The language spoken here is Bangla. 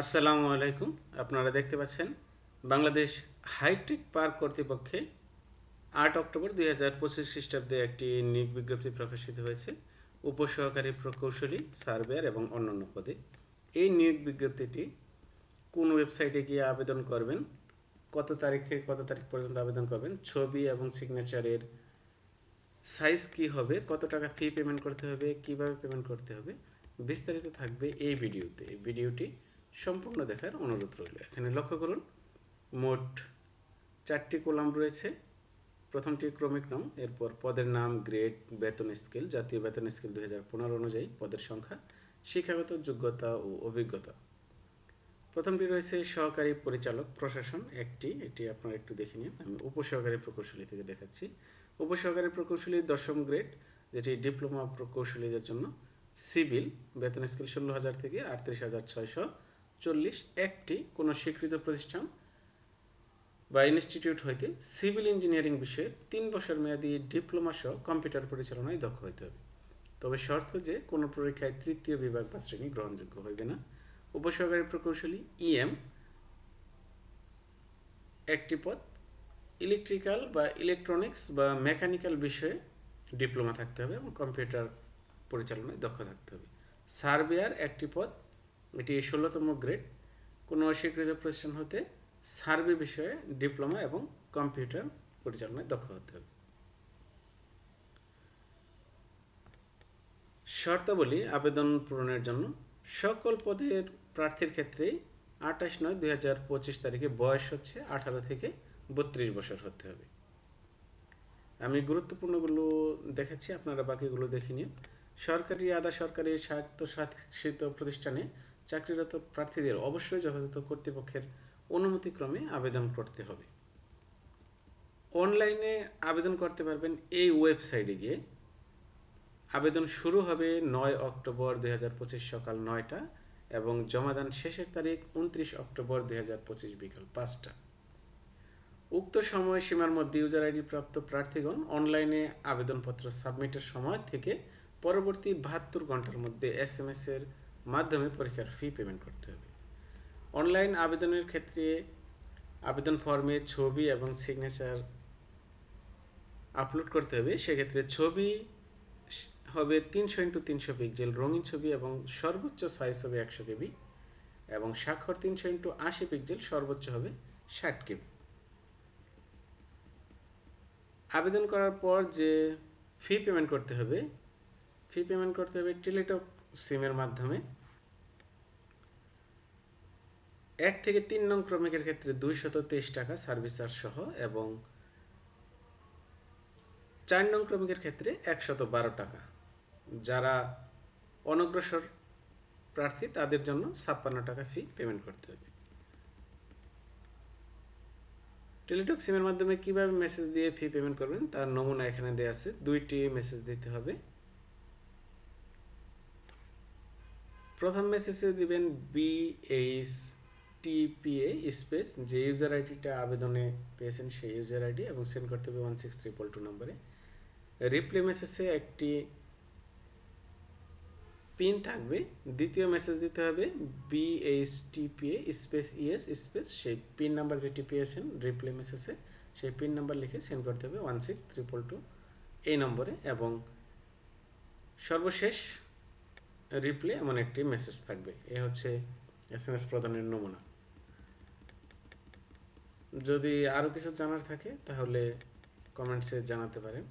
আসসালামু আলাইকুম। আপনারা দেখতে পাচ্ছেন বাংলাদেশ হাইটেক পার্ক কর্তৃপক্ষে আট অক্টোবর দুই হাজার পঁচিশ খ্রিস্টাব্দে একটি নিয়োগ বিজ্ঞপ্তি প্রকাশিত হয়েছে। উপসহকারী প্রকৌশলী, সার্ভেয়ার এবং অন্যান্য পদে। এই নিয়োগ বিজ্ঞপ্তিটি কোন ওয়েবসাইটে গিয়ে আবেদন করবেন, কত তারিখ থেকে কত তারিখ পর্যন্ত আবেদন করবেন, ছবি এবং সিগনেচারের সাইজ কি হবে, কত টাকা ফি পেমেন্ট করতে হবে, কীভাবে পেমেন্ট করতে হবে, বিস্তারিত থাকবে এই ভিডিওতে। এই ভিডিওটি সম্পূর্ণ দেখার অনুরোধ রইল। এখানে লক্ষ্য করুন, মোট চারটি কলাম রয়েছে। প্রথমটি ক্রমিক নাম এরপর পদের নাম, গ্রেড, বেতন স্কেল, জাতীয় বেতন স্কেল দুই হাজার পনেরো অনুযায়ী পদের সংখ্যা, শিক্ষাগত যোগ্যতা ও অভিজ্ঞতা। প্রথমটি রয়েছে সহকারী পরিচালক প্রশাসন, একটি, এটি আপনারা একটু দেখে নিন, আমি উপসহকারী প্রকৌশলী থেকে দেখাচ্ছি। উপসহকারী প্রকৌশলী দশম গ্রেড, যেটি ডিপ্লোমা প্রকৌশলীদের জন্য সিভিল, বেতন স্কেল ষোলো হাজার থেকে আটত্রিশ হাজার ছয়শো চল্লিশ একটি কোনো স্বীকৃত প্রতিষ্ঠান বা ইনস্টিটিউট হইতে সিভিল ইঞ্জিনিয়ারিং বিষয়ে তিন বছর মেয়াদী ডিপ্লোমা সহ কম্পিউটার পরিচালনায় দক্ষ হইতে হবে। তবে শর্ত যে কোনো পরীক্ষায় তৃতীয় বিভাগ বা শ্রেণি গ্রহণযোগ্য হইবে না। উপসহকারী প্রকৌশলী ইএম একটি পদ। ইলেকট্রিক্যাল বা ইলেকট্রনিক্স বা মেকানিক্যাল বিষয়ে ডিপ্লোমা থাকতে হবে এবং কম্পিউটার পরিচালনায় দক্ষ থাকতে হবে। সার্ভেয়ার একটি পদ। এটি ষোলোতম গ্রেড। কোনো অস্বীকৃত প্রতিষ্ঠান হতে সার্ভে বিষয়ে ডিপ্লোমা এবং কম্পিউটার পরিচালনায় দক্ষ হতে হবে। শর্তাবলী আবেদন পূরণের জন্য সকল পদের প্রার্থীর ক্ষেত্রে আঠাশ নয় দুই হাজার পঁচিশ তারিখে বয়স হচ্ছে আঠারো থেকে বত্রিশ বছর হতে হবে। আমি গুরুত্বপূর্ণগুলো দেখাচ্ছি, আপনারা বাকিগুলো দেখে নিন। সরকারি আধা সরকারি স্বায়ত্তশাসিত প্রতিষ্ঠানে চাকরিরত প্রার্থীদের অবশ্যই যথাযথ কর্তৃপক্ষের অনুমতিক্রমে আবেদন করতে হবে। অনলাইনে আবেদন করতে পারবেন এই ওয়েবসাইটে গিয়ে। আবেদন শুরু হবে নয় অক্টোবর দুই সকাল নয়টা এবং জমাদান শেষের তারিখ উনত্রিশ অক্টোবর দুই হাজার পঁচিশ বিকাল পাঁচটা। উক্ত সময়সীমার মধ্যে ইউজার আইডি প্রাপ্ত প্রার্থীগণ অনলাইনে আবেদনপত্র সাবমিটের সময় থেকে পরবর্তী বাহাত্তর ঘণ্টার মধ্যে এস এম এস এর মাধ্যমে পরীক্ষার ফি পেমেন্ট করতে হবে। অনলাইন আবেদনের ক্ষেত্রে আবেদন ফর্মে ছবি এবং সিগনেচার আপলোড করতে হবে। সেক্ষেত্রে ছবি হবে তিনশো ইন্টু তিনশো পিক্সেল রঙিন ছবি এবং সর্বোচ্চ সাইজ হবে একশো কেবি এবং স্বাক্ষর তিনশো ইন্টু আশি পিক্সেল সর্বোচ্চ হবে ষাট কেবি। আবেদন করার পর যে ফি পেমেন্ট করতে হবে ফি পেমেন্ট করতে হবে টেলিটক সিমের মাধ্যমে। এক থেকে তিন নং ক্রমিকের ক্ষেত্রে দুইশত তেইশ টাকা সার্ভিস চার্জ সহ এবং চার নং ক্রমিকের ক্ষেত্রে একশত বারো টাকা। যারা অনগ্রসর প্রার্থী, তাদের জন্য ছাপ্পান্ন টাকা ফি পেমেন্ট করতে হবে। টেলিটক সিমের মাধ্যমে কীভাবে মেসেজ দিয়ে ফি পেমেন্ট করবেন, তার নমুনা এখানে দেওয়া আছে। দুইটি মেসেজ দিতে হবে। প্রথম মেসেজে দিবেন বিএইচ টিপিএ স্পেস যে ইউজার আইডিটা আবেদনে পেয়েছেন সেই ইউজার আইডি এবং সেন্ড করতে হবে ওয়ান সিক্স ট্রিপল টু নম্বরে রিপ্লে মেসেজে একটি পিন থাকবে। দ্বিতীয় মেসেজ দিতে হবে বিএইচটিপিএ স্পেস ইএস স্পেস সেই পিন নাম্বার যেটি পেয়েছেন রিপ্লে মেসেজে সেই পিন নাম্বার লিখে সেন্ড করতে হবে ওয়ান সিক্স ট্রিপল টু এই নম্বরে এবং সর্বশেষ রিপ্লে এমন একটি মেসেজ থাকবে। এ হচ্ছে এস এম এস প্রদানের নমুনা। যদি আরও কিছু জানার থাকে, তাহলে কমেন্টসে জানাতে পারেন।